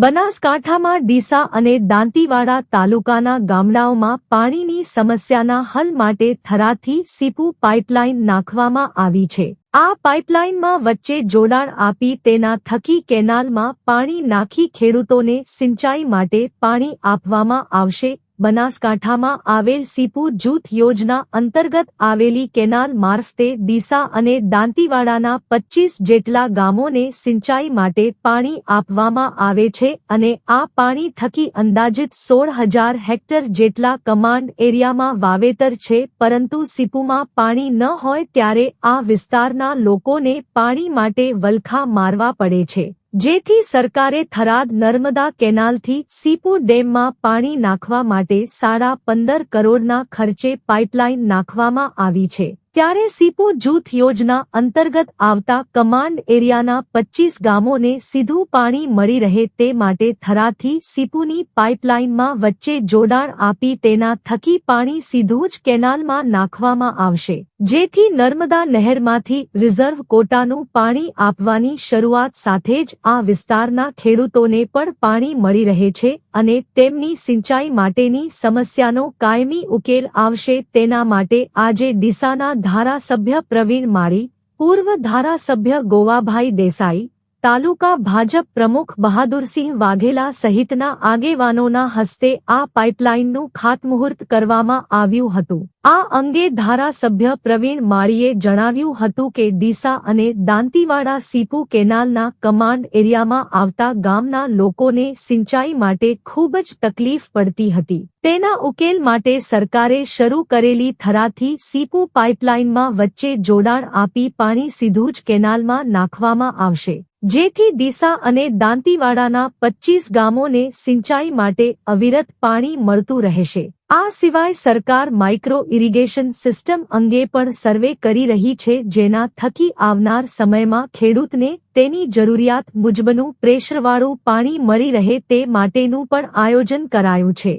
બનાસકાંઠામાં ડીસા અને દાંતીવાડા તાલુકાના ગામડાઓમાં પાણીની સમસ્યાના હલ માટે થરાથી સીપુ પાઇપલાઇન નાખવામાં આવી છે. આ પાઇપલાઇનમાં વચ્ચે જોડાણ આપી તેના થકી કેનાલમાં પાણી નાખી ખેડૂતોને સિંચાઈ માટે પાણી આપવામાં આવશે બનાસકાંઠામાં આવેલ સીપુ જૂથ યોજના અંતર્ગત આવેલી કેનાલ મારફતે ડીસા અને દાંતીવાડાના પચ્ચીસ જેટલા ગામોને સિંચાઈ માટે પાણી આપવામાં આવે છે અને આ પાણી થકી અંદાજિત સોળ હજાર હેક્ટર જેટલા કમાન્ડ એરિયામાં વાવેતર છે, પરંતુ સીપુમાં પાણી ન હોય ત્યારે આ વિસ્તારના લોકોને પાણી માટે વલખા મારવા પડે છે. જેથી સરકારે થરાદ નર્મદા કેનાલથી સીપુ ડેમમાં પાણી નાખવા માટે સાડા પંદર કરોડના ખર્ચે પાઇપલાઇન નાખવામાં આવી છે. ત્યારે સીપુ જૂથ યોજના અંતર્ગત આવતા કમાન્ડ એરિયાના પચ્ચીસ ગામોને સીધું પાણી મળી રહે તે માટે થરાથી સીપુની પાઇપલાઇનમાં વચ્ચે જોડાણ આપી તેના થકી પાણી સીધું જ કેનાલમાં નાખવામાં આવશે. જેથી નર્મદા નહેરમાંથી રિઝર્વ કોટાનું પાણી આપવાની શરૂઆત સાથે જ આ વિસ્તારના ખેડૂતોને પણ પાણી મળી રહે છે અને તેમની સિંચાઈ માટેની સમસ્યાનો કાયમી ઉકેલ આવશે. તેના માટે આજે ડીસાના ધારાસભ્ય પ્રવીણ માળી પૂર્વ ધારાસભ્ય ગોવાભાઈ દેસાઈ તાલુકા ભાજપ પ્રમુખ બહાદુરસિંહ વાઘેલા સહિતના આગેવાનોના હસ્તે આ પાઇપલાઇનનું ખાતમુહૂર્ત કરવામાં આવ્યું હતું. આ અંગે ધારાસભ્ય પ્રવીણ માળીએ જણાવ્યું હતું કે ડીસા અને દાંતીવાડા સીપુ કેનાલના કમાન્ડ એરિયામાં આવતા ગામના લોકોને સિંચાઈ માટે ખૂબ જ તકલીફ પડતી હતી. તેના ઉકેલ માટે સરકારે શરૂ કરેલી થરાથી સીપુ પાઇપલાઇનમાં વચ્ચે જોડાણ આપી પાણી સીધું જ કેનાલમાં નાખવામાં આવશે. જેથી ડીસા અને દાંતીવાડાના પચ્ચીસ ગામોને સિંચાઈ માટે અવિરત પાણી મળતું રહેશે. આ સિવાય સરકાર માઇક્રો ઇરિગેશન સિસ્ટમ અંગે પણ સર્વે કરી રહી છે, જેના થકી આવનાર સમયમાં ખેડૂતને તેની જરૂરિયાત મુજબનું પ્રેશરવાળું પાણી મળી રહે તે માટેનું પણ આયોજન કરાયું છે.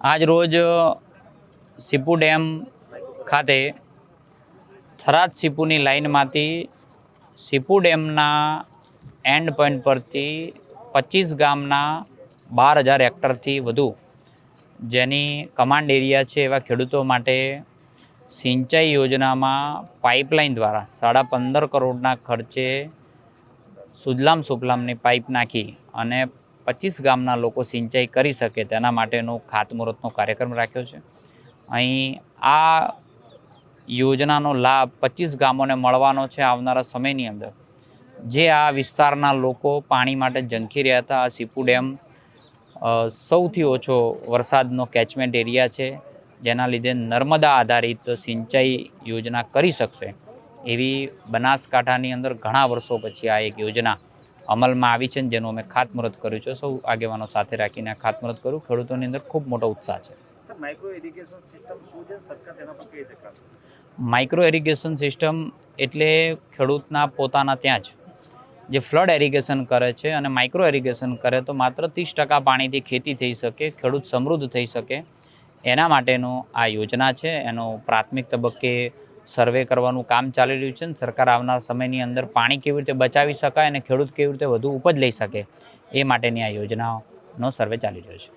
આજ રોજ સીપુ ડેમ ખાતે થરાદ સીપુની લાઇનમાંથી સીપુ ડેમના એન્ડ પોઈન્ટ પરથી પચીસ ગામના બાર હજાર હેક્ટરથી વધુ. જેની કમાન્ડ એરિયા છે એવા ખેડૂતો માટે સિંચાઈ યોજનામાં પાઇપલાઇન દ્વારા સાડા પંદર કરોડના ખર્ચે સુજલામ સુફલામની પાઇપ નાખી અને પચીસ ગામના લોકો સિંચાઈ કરી શકે તેના માટેનો ખાતમુહૂર્તનો કાર્યક્રમ રાખ્યો છે. અહીં આ યોજનાનો લાભ પચીસ ગામોને મળવાનો છે આવનારા સમયની અંદર. જે આ વિસ્તારના લોકો પાણી માટે ઝંખી રહ્યા હતા. આ સીપુ ડેમ સૌથી ઓછો વરસાદનો કેચમેન્ટ એરિયા છે. જેના લીધે નર્મદા આધારિત સિંચાઈ યોજના કરી શકશે. એવી બનાસકાંઠાની અંદર ઘણા વર્ષો પછી આ એક યોજના અમલમાં આવી છે જેનું અમે ખાતમુહૂર્ત કર્યું છે. સૌ આગેવાનો સાથે રાખીને ખાતમુહૂર્ત કર્યું. ખેડૂતોની અંદર ખૂબ મોટો ઉત્સાહ છે. માઇક્રો ઇરિગેશન સિસ્ટમ શું છે? સરકાર તેના પર કઈ રીતે માઇક્રો ઇરિગેશન સિસ્ટમ એટલે ખેડૂતના પોતાના ત્યાં જ. જે ફ્લડ એરિગેશન કરે છે અને માઇક્રો એરિગેશન કરે તો માત્ર ત્રીસ ટકા પાણીથી ખેતી થઈ શકે, ખેડૂત સમૃદ્ધ થઈ શકે. એના માટેનો આ યોજના છે. એનો પ્રાથમિક તબક્કે સર્વે કરવાનું કામ ચાલી રહ્યું છે અને સરકાર આવનાર સમયની અંદર પાણી કેવી રીતે બચાવી શકાય અને ખેડૂત કેવી રીતે વધુ ઉપજ લઈ શકે એ માટેની આ યોજનાનો સર્વે ચાલી રહ્યો છે.